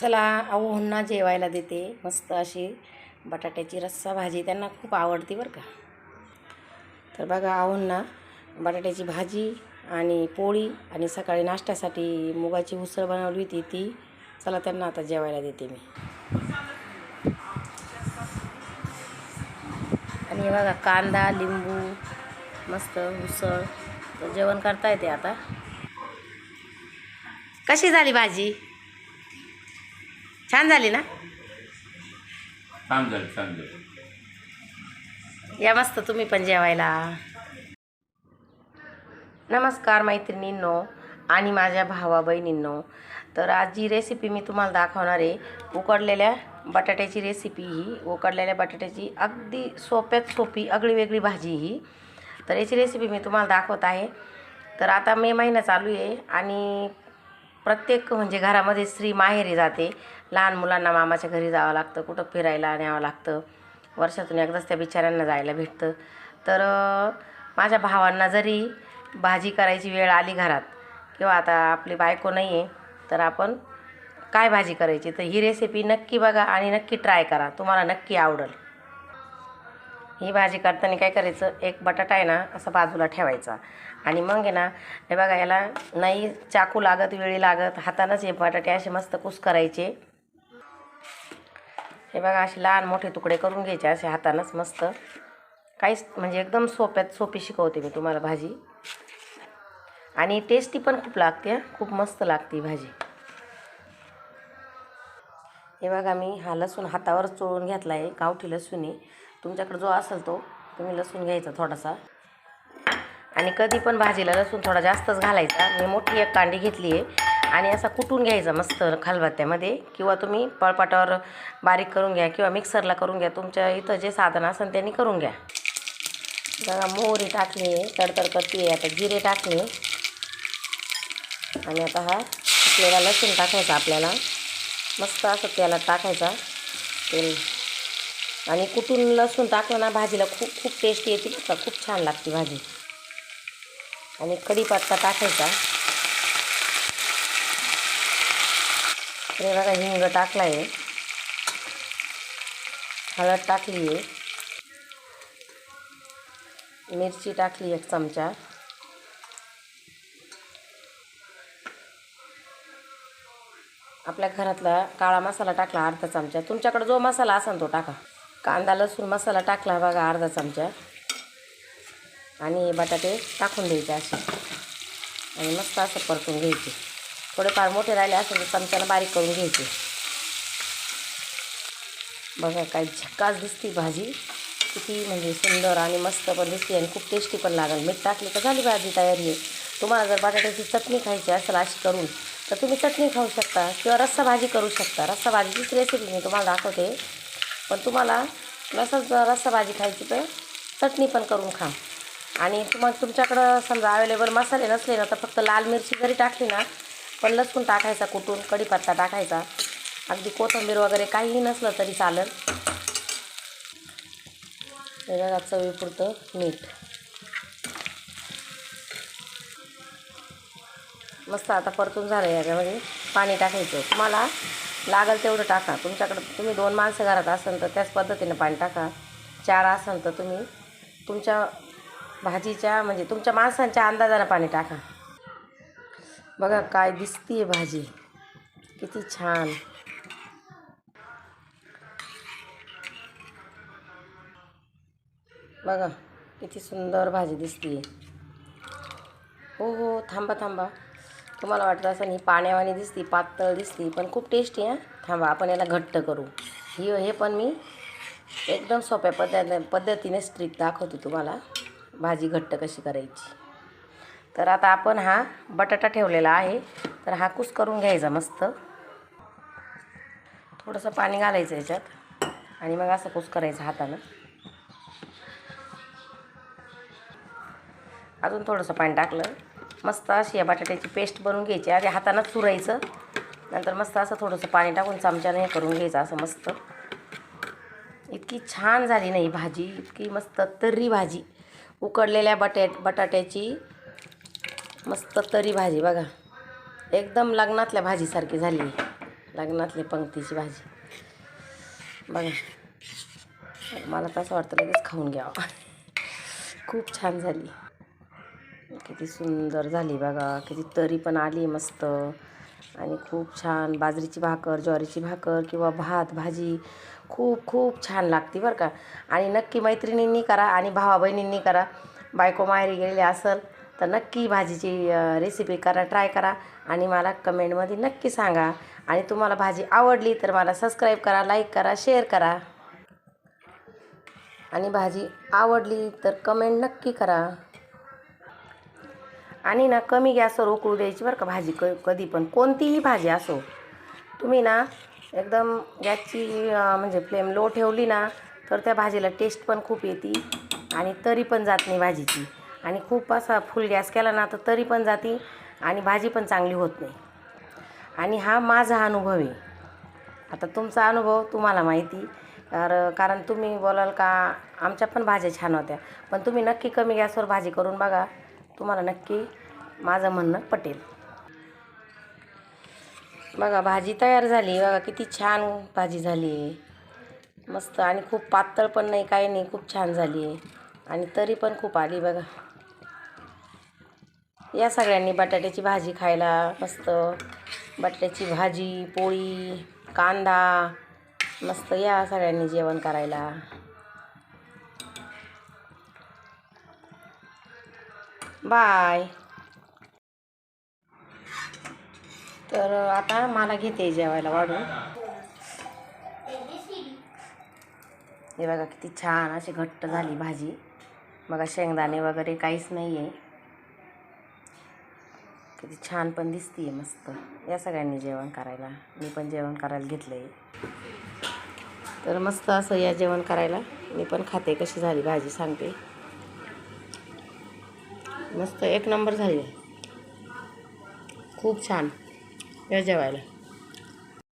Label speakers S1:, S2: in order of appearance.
S1: चला आऊंना जेवायला देते. मस्त अशी बटाट्याची रस्सा भाजी त्यांना खूप आवडते बरं का. तर बघा आऊंना बटाट्याची भाजी आणि पोळी आणि सकाळी नाश्त्यासाठी मुगाची उसळ बनवली होती ती. चला त्यांना आता जेवायला देते मी. आणि हे बघा कांदा लिंबू मस्त उसळ. जेवण करता येते आता. कशी झाली भाजी? छान झाली ना?
S2: छान झालं छान झालं.
S1: या मस्त तुम्ही पण जेवायला. नमस्कार मैत्रिणींनो आणि माझ्या भावा बहिणींनो. तर आज जी रेसिपी मी तुम्हाला दाखवणार आहे उकडलेल्या बटाट्याची रेसिपी ही उकडलेल्या बटाट्याची अगदी सोप्यात सोपी आगळी वेगळी भाजी ही. तर याची रेसिपी मी तुम्हाला दाखवत आहे. तर आता मे महिना चालू आहे आणि प्रत्येक म्हणजे घरामध्ये स्त्री माहेरी जाते. लहान मुलांना मामाच्या घरी जावं लागतं कुठं फिरायला न्यावं लागतं. वर्षातून एकदाच त्या बिचाऱ्यांना जायला भेटतं. तर माझ्या भावांना जरी भाजी करायची वेळ आली घरात किंवा आता आपली बायको नाही आहे तर आपण काय भाजी करायची? तर ही रेसिपी नक्की बघा आणि नक्की ट्राय करा. तुम्हाला नक्की आवडेल. ही भाजी करताना काय करायचं? एक बटाटा आहे ना असा बाजूला ठेवायचा. आणि मग आहे ना हे बघा याला नाही चाकू लागत वेळी लागत हातानंच हे बटाटे असे मस्त कुस करायचे. हे बघा असे लहान मोठे तुकडे करून घ्यायचे असे हातानंच मस्त. काहीच म्हणजे एकदम सोप्यात सोपी शिकवते मी तुम्हाला भाजी. आणि टेस्टी पण खूप लागते खूप मस्त लागते भाजी. हे बघा मी हा लसूण हातावर चोळून घेतला आहे गावठी लसूण आहे तुमच्याकडे जो असेल तो तुम्ही लसूण घ्यायचा थोडासा. आणि कधी पण भाजीला लसूण थोडा जास्तच घालायचा. मी मोठी एक कांडी घेतली आहे आणि असा कुटून घ्यायचा मस्त खालबत्त्यामध्ये किंवा तुम्ही पळपाटावर बारीक करून घ्या किंवा मिक्सरला करून घ्या. तुमच्या इथं जे साधन असेल त्यांनी करून घ्या. बघा मोहरी टाकली तडतड करते आता जिरे टाकले. आणि आता हा आपल्याला लसूण टाकायचा आपल्याला. मस्त असं त्याला टाकायचा तेल. आणि कुठून लसूण टाकलं ना भाजीला खूप खूप टेस्टी येते खूप छान लागते भाजी. आणि कढीपत्ता टाकायचा. हे बघा हिंग टाकला आहे हळद टाकली आहे. मिरची टाकली एक चमचा. आपल्या घरातला काळा मसाला टाकला अर्धा चमचा. तुमच्याकडे जो मसाला असेल तो टाका. कांदा लसूण मसाला टाकला बघा अर्धा चमचा. आणि बटाटे टाकून द्यायचे असे. आणि मस्त असं परतून घ्यायचे. थोडेफार मोठे राहिले असेल तर चमच्यानं बारीक करून घ्यायचे. बघा काय झक्कास दिसती भाजी. किती म्हणजे सुंदर आणि मस्त पण दिसते आणि खूप टेस्टी पण लागेल. मीठ टाकली तर झाली भाजी तयारी आहे तुम्हाला जर बटाट्याची चटणी खायची असेल अशी करून तर तुम्ही चटणी खाऊ शकता किंवा रस्सा भाजी करू शकता. रस्सा भाजीचीच रेसिपी मी तुम्हाला दाखवते. पण तुम्हाला नसंच रस्सा भाजी खायची तर चटणी पण करून खा. आणि तुम्हाला तुमच्याकडं समजा अवेलेबल मसाले नसले ना तर फक्त लाल मिरची जरी टाकली ना पण लसूण टाकायचा कुटून कढीपत्ता टाकायचा. अगदी कोथिंबीर वगैरे काहीही नसलं तरी चालेल. बघा चवीपुरतं मीठ. मस्त आता परतून झालं याच्यामध्ये पाणी टाकायचं. तुम्हाला लागेल तेवढं टाका. तुमच्याकडं तुम्ही दोन माणसं घरात असाल तर त्याच पद्धतीनं पाणी टाका. चार असाल तर तुम्ही तुमच्या भाजीच्या म्हणजे तुमच्या माणसांच्या अंदाजानं पाणी टाका. बघा काय दिसतीये भाजी. किती छान. बघा किती सुंदर भाजी दिसतीये. हो हो थांबा थांबा. तुम्हाला वाटत असं ही पाण्यावानी दिसती पातळ दिसती पण खूप टेस्टी आहे थांबा आपण याला घट्ट करू. ही हे पण मी एकदम सोप्या पद्धत पद्धतीने स्ट्रिक दाखवते तुम्हाला भाजी घट्ट कशी करायची. तर आता आपण हा बटाटा ठेवलेला आहे. तर हा कुस करून घ्यायचा मस्त. थोडंसं पाणी घालायचं याच्यात. आणि मग असं कुस करायचं हातानं. अजून थोडंसं पाणी टाकलं. मस्त अशी या बटाट्याची पेस्ट बनवून घ्यायची. आधी हातानंच चुरायचं नंतर मस्त असं थोडंसं पाणी टाकून चमच्याने हे करून घ्यायचं असं मस्त. इतकी छान झाली नाही भाजी. इतकी मस्त तर्री भाजी. उकडलेल्या बटे बटाट्याची मस्त तरी भाजी बघा. एकदम लग्नातल्या भाजीसारखी झाली. लग्नातली पंक्तीची भाजी. बघा. मला तसं वाटतं लगेच खाऊन घ्यावं. खूप छान झाली. किती सुंदर झाली बघा. किती तरी पण आली मस्त. आणि खूप छान बाजरीची भाकर ज्वारीची भाकर किंवा भात भाजी. खूप खूप छान लागते बरं का. आणि नक्की मैत्रिणींनी करा आणि भावा बहिणींनी करा. बायको माहेरी गेलेली असेल तर नक्की भाजीची रेसिपी करा ट्राय करा आणि मला कमेंटमध्ये नक्की सांगा. आणि तुम्हाला भाजी आवडली तर मला सबस्क्राईब करा लाईक करा शेअर करा. आणि भाजी आवडली तर कमेंट नक्की करा. आणि ना कमी गॅसवर उकळू द्यायची बरं का भाजी क कधी पण. कोणतीही भाजी असो. तुम्ही ना एकदम गॅसची म्हणजे फ्लेम लो ठेवली ना तर त्या भाजीला टेस्ट पण खूप येते आणि तरी पण जात नाही भाजीची. आणि खूप असा फुल गॅस केला ना तर तरी पण जाते आणि भाजी पण चांगली होत नाही. आणि हा माझा अनुभव आहे. आता तुमचा अनुभव तुम्हाला माहिती तर कारण तुम्ही बोलाल का आमच्या पण भाज्या छान होत्या. पण तुम्ही नक्की कमी गॅसवर भाजी करून बघा. तुम्हाला नक्की माझं म्हणणं पटेल. बघा भाजी तयार झाली. बघा किती छान भाजी झाली आहे. मस्त आणि खूप पातळ पण नाही काही नाही खूप छान झाली आहे. आणि तरी पण खूप आली बघा. या सगळ्यांनी बटाट्याची भाजी खायला मस्त. बटाट्याची भाजी पोळी कांदा मस्त या सगळ्यांनी जेवण करायला. बाय. तर आता मला घेते जेवायला वाढून. हे बघा किती छान अशी घट्ट झाली भाजी. बघा शेंगदाणे वगैरे काहीच नाही आहे किती छान पण दिसतीये मस्त. या सगळ्यांनी जेवण करायला. मी पण जेवण करायला घेतलं आहे तर मस्त असं या जेवण करायला. मी पण खाते कशी झाली भाजी सांगते. मस्त एक नंबर झाली. खूप छान. या जेवायला.